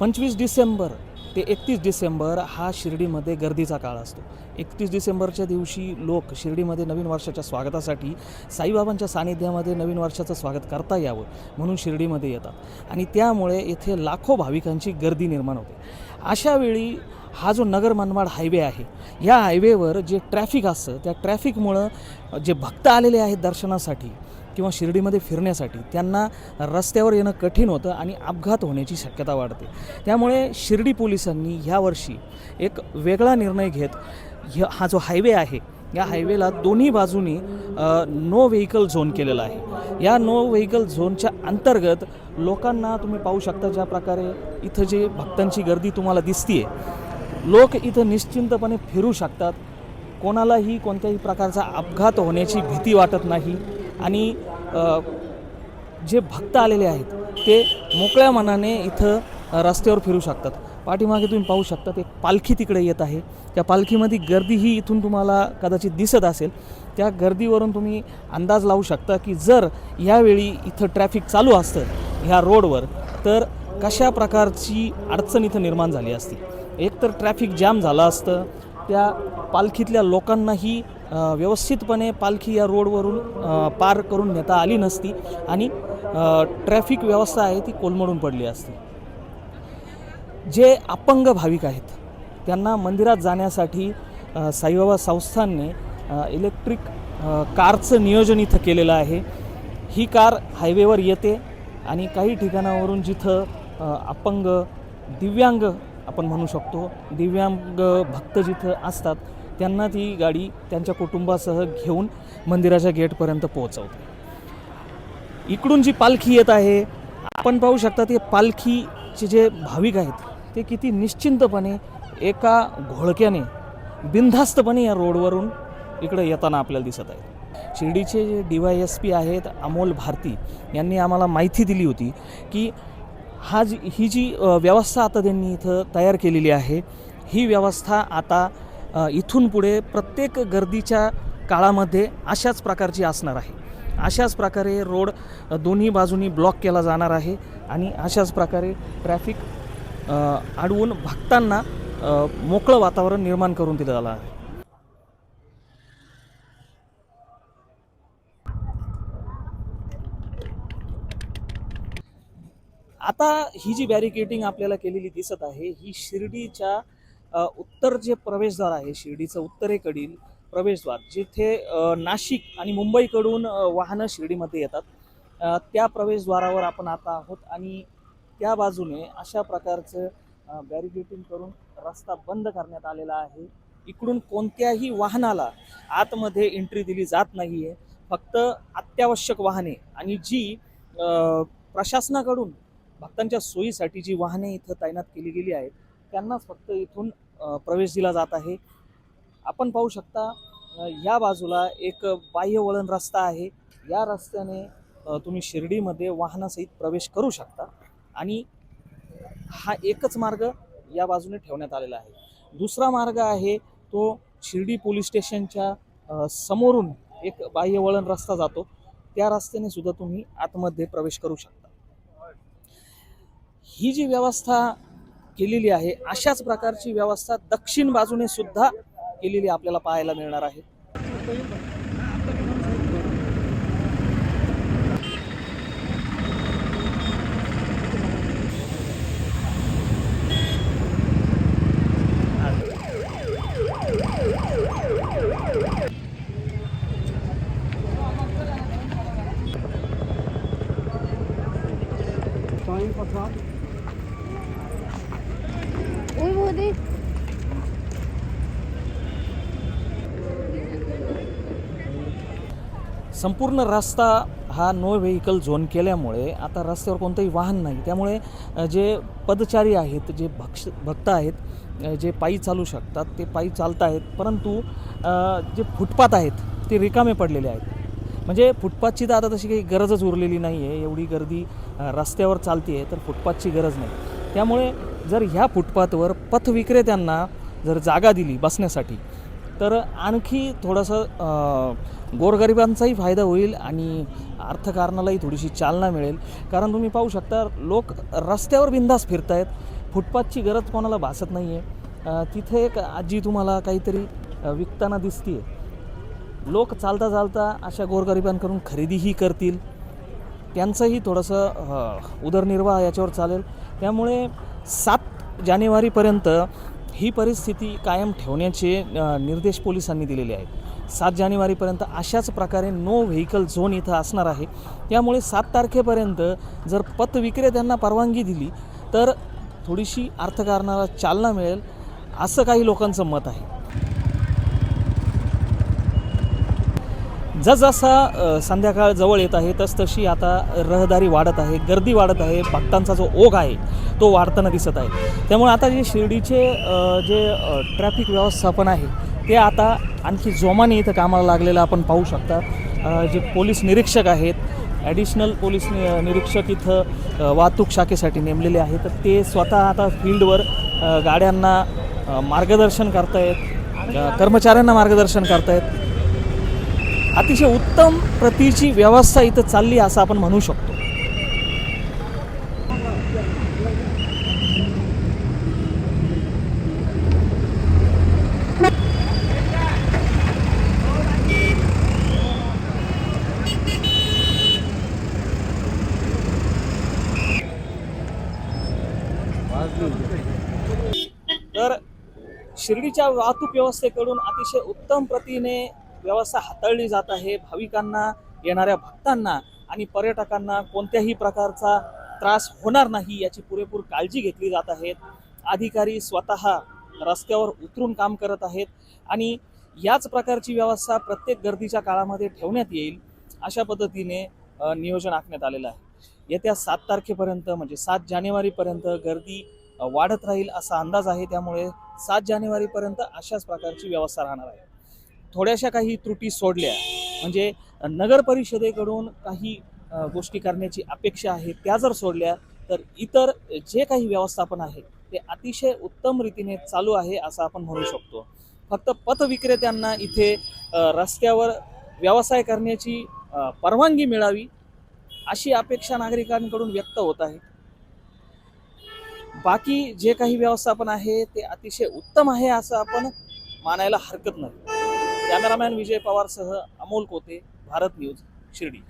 पंचवीस डिसेंबर ते एकतीस डिसेंबर हा शिर्डीमध्ये गर्दीचा काळ असतो. एकतीस डिसेंबरच्या दिवशी लोक शिर्डीमध्ये नवीन वर्षाच्या स्वागतासाठी साईबाबांच्या सानिध्यामध्ये नवीन वर्षाचं स्वागत करता यावं म्हणून शिर्डीमध्ये येतात. आणि त्यामुळे येथे लाखो भाविकांची गर्दी निर्माण होते. अशा वेळी हा जो नगर मनमाड हायवे आहे या हायवेवर जे ट्रॅफिक असतं त्या ट्रॅफिकमुळं जे भक्त आलेले आहेत दर्शनासाठी किंवा शिर्डीमध्ये फिरण्यासाठी त्यांना रस्त्यावर येणं कठीण होतं आणि अपघात होण्याची शक्यता वाढते. त्यामुळे शिर्डी पोलिसांनी ह्यावर्षी एक वेगळा निर्णय घेत ह्य- हा जो हायवे आहे या हायवेला दोन्ही बाजूनी नो व्हेकल झोन केलेला आहे. या नो व्हेकल झोनच्या अंतर्गत लोकांना तुम्ही पाहू शकता ज्या प्रकारे इथं जे भक्तांची गर्दी तुम्हाला दिसतीये लोक इथं निश्चिंतपणे फिरू शकतात. कोणालाही कोणत्याही प्रकारचा अपघात होण्याची भीती वाटत नाही. आणि जे भक्त आलेले आहेत ते मोकळ्या मनाने इथं रस्त्यावर फिरू शकतात. पाठीमागे तुम्ही पाहू शकता एक पालखी तिकडे येत आहे. त्या पालखीमध्ये गर्दी ही इथून तुम्हाला कदाचित दिसत असेल. त्या गर्दीवरून तुम्ही अंदाज लावू शकता की जर यावेळी इथं ट्रॅफिक चालू असतं ह्या रोडवर तर कशा प्रकारची अडचण इथं निर्माण झाली असती? एकतर ट्रॅफिक जाम झालं असतं. त्या पालखीतल्या लोकांनाही व्यवस्थितपणे पालखी या रोडवरून पार करून नेता आली नसती आणि ट्रॅफिक व्यवस्था आहे ती कोलमडून पडली असती. जे अपंग भाविक आहेत त्यांना मंदिरात जाण्यासाठी साईबाबा संस्थानने इलेक्ट्रिक कारचं नियोजन इथं केलेलं आहे. ही कार हायवेवर येते आणि काही ठिकाणावरून जिथं अपंग दिव्यांग आपण म्हणू शकतो दिव्यांग भक्त जिथं असतात त्यांना ती गाडी त्यांच्या कुटुंबासह घेऊन मंदिराच्या गेटपर्यंत पोहोचवते. इकडून जी पालखी येत आहे आपण पाहू शकता ते पालखीचे जे भाविक आहेत ते किती निश्चिंतपणे एका घोळक्याने बिनधास्तपणे या रोडवरून इकडे येताना आपल्याला दिसत आहे शिर्डीचे जे डी वाय एस पी आहेत अमोल भारती यांनी आम्हाला माहिती दिली होती की हा जी ही जी व्यवस्था आता त्यांनी इथं तयार केलेली आहे ही व्यवस्था आता इथून पुढे प्रत्येक गर्दीच्या काळामध्ये अशाच प्रकारची असणार आहे. अशाच प्रकारे रोड दोन्ही बाजूनी ब्लॉक केला जाणार आहे आणि अशाच प्रकारे ट्रॅफिक अडवून भक्तांना मोकळं वातावरण निर्माण करून दिलं झालं आहे. आता ही जी बॅरिकेटिंग आपल्याला केलेली दिसत आहे ही शिर्डीच्या उत्तर जे प्रवेशद्वार आहे शिर्डीचं उत्तरेकडील प्रवेशद्वार जिथे नाशिक आणि मुंबईकडून वाहनं शिर्डीमध्ये येतात. त्या प्रवेशद्वारावर आपण आता आहोत आणि त्या बाजूने अशा प्रकारचं बॅरिगेटिंग करून रस्ता बंद करण्यात आलेला आहे. इकडून कोणत्याही वाहनाला आतमध्ये एंट्री दिली जात नाही आहे फक्त अत्यावश्यक वाहने आणि जी प्रशासनाकडून भक्तांच्या सोयीसाठी जी वाहने इथं तैनात केली गेली आहेत त्यांनाच फक्त इथून प्रवेश दिला जात आहे. आपण पाहू शकता या बाजूला एक बाह्य वळण रस्ता आहे. या रस्त्याने तुम्ही शिर्डीमध्ये वाहनासहित प्रवेश करू शकता आणि हा एकच मार्ग या बाजूने ठेवण्यात आलेला आहे. दुसरा मार्ग आहे तो शिर्डी पोलीस स्टेशनच्या समोरून एक बाह्य वळण रस्ता जातो. त्या रस्त्याने सुद्धा तुम्ही आतमध्ये प्रवेश करू शकता. ही जी व्यवस्था केलेली आहे. अशाच प्रकारची व्यवस्था दक्षिण बाजूने सुद्धा केलेली आपल्याला पाहायला मिळणार आहे. Uy, Woody. संपूर्ण रस्ता हा नो व्हेकल झोन केल्यामुळे आता रस्त्यावर कोणतंही वाहन नाही. त्यामुळे जे पदचारी आहेत जे भक्ष भक्त आहेत जे पायी चालू शकतात ते पायी चालत आहेत परंतु जे फुटपाथ आहेत ते रिकामे पडलेले आहेत. म्हणजे फुटपाथची तर आता तशी काही गरजच उरलेली नाही आहे एवढी गर्दी रस्त्यावर चालते आहे तर फुटपाथची गरज नाही. त्यामुळे जर ह्या फुटपाथवर पथविक्रेत्यांना जर जागा दिली बसण्यासाठी तर आणखी थोडंसं गोरगरिबांचाही फायदा होईल आणि अर्थकारणालाही थोडीशी चालना मिळेल. कारण तुम्ही पाहू शकता लोक रस्त्यावर बिंदास फिरत आहेत फुटपाथची गरज कोणाला भासत नाही आहे तिथे एक आजी तुम्हाला काहीतरी विकताना दिसते लोक चालता चालता अशा गोरगरिबांकडून खरेदीही करतील. त्यांचंही थोडंसं उदरनिर्वाह याच्यावर चालेल. त्यामुळे सात जानेवारीपर्यंत ही परिस्थिती कायम ठेवण्याचे निर्देश पोलिसांनी दिलेले आहेत. सात जानेवारीपर्यंत अशाच प्रकारे नो व्हेकल झोन इथं असणार आहे. त्यामुळे सात तारखेपर्यंत जर पथ विक्रेत्यांना परवानगी दिली तर थोडीशी अर्थकारणाला चालना मिळेल असं काही लोकांचं मत आहे. जसजसा संध्याकाळ जवळ येत आहे तसतशी आता रहदारी वाढत आहे गर्दी वाढत आहे भक्तांचा जो ओघ आहे तो वाढताना दिसत आहे. त्यामुळे आता जे शिर्डीचे जे ट्रॅफिक व्यवस्थापन आहे ते आता आणखी जोमाने इथं कामाला लागलेलं आपण पाहू शकता. जे पोलीस निरीक्षक आहेत ॲडिशनल पोलीस नि- निरीक्षक इथं वाहतूक शाखेसाठी नेमलेले आहेत. तर ते स्वतः आता फील्डवर गाड्यांना मार्गदर्शन करतायत कर्मचाऱ्यांना मार्गदर्शन करतायत. अतिशय उत्तम प्रतीची व्यवस्था इथं चालली असं आपण म्हणू शकतो. तर शिर्डीच्या वाहतूक व्यवस्थेकडून अतिशय उत्तम प्रतीने व्यवस्था हाताळली जात आहे. भाविकांना येणाऱ्या भक्तांना आणि पर्यटकांना कोणत्याही प्रकारचा त्रास होणार नाही याची पुरेपूर काळजी घेतली जात आहेत अधिकारी स्वतः रस्त्यावर उतरून काम करत आहेत आणि याच प्रकारची व्यवस्था प्रत्येक गर्दीच्या काळामध्ये ठेवण्यात येईल अशा पद्धतीने नियोजन आखण्यात आलेलं आहे. येत्या सात तारखेपर्यंत म्हणजे सात जानेवारीपर्यंत गर्दी वाढत राहील असा अंदाज आहे. त्यामुळे सात जानेवारीपर्यंत अशाच प्रकारची व्यवस्था राहणार आहे. थोड्याशा काही त्रुटी सोडल्या. म्हणजे नगर परिषदेकडून काही गोष्टी करण्याची अपेक्षा आहे त्या जर सोडल्या तर इतर जे काही व्यवस्थापन आहे ते अतिशय उत्तम रीतीने चालू आहे असं आपण म्हणू शकतो. फक्त पथविक्रेत्यांना इथे रस्त्यावर व्यवसाय करण्याची परवानगी मिळावी अशी अपेक्षा नागरिकांकडून व्यक्त होत आहे. बाकी जे काही व्यवस्थापन आहे ते अतिशय उत्तम आहे असं आपण मानायला हरकत नाही. कॅमेरामॅन विजय पवारसह अमोल कोते भारत न्यूज शिर्डी.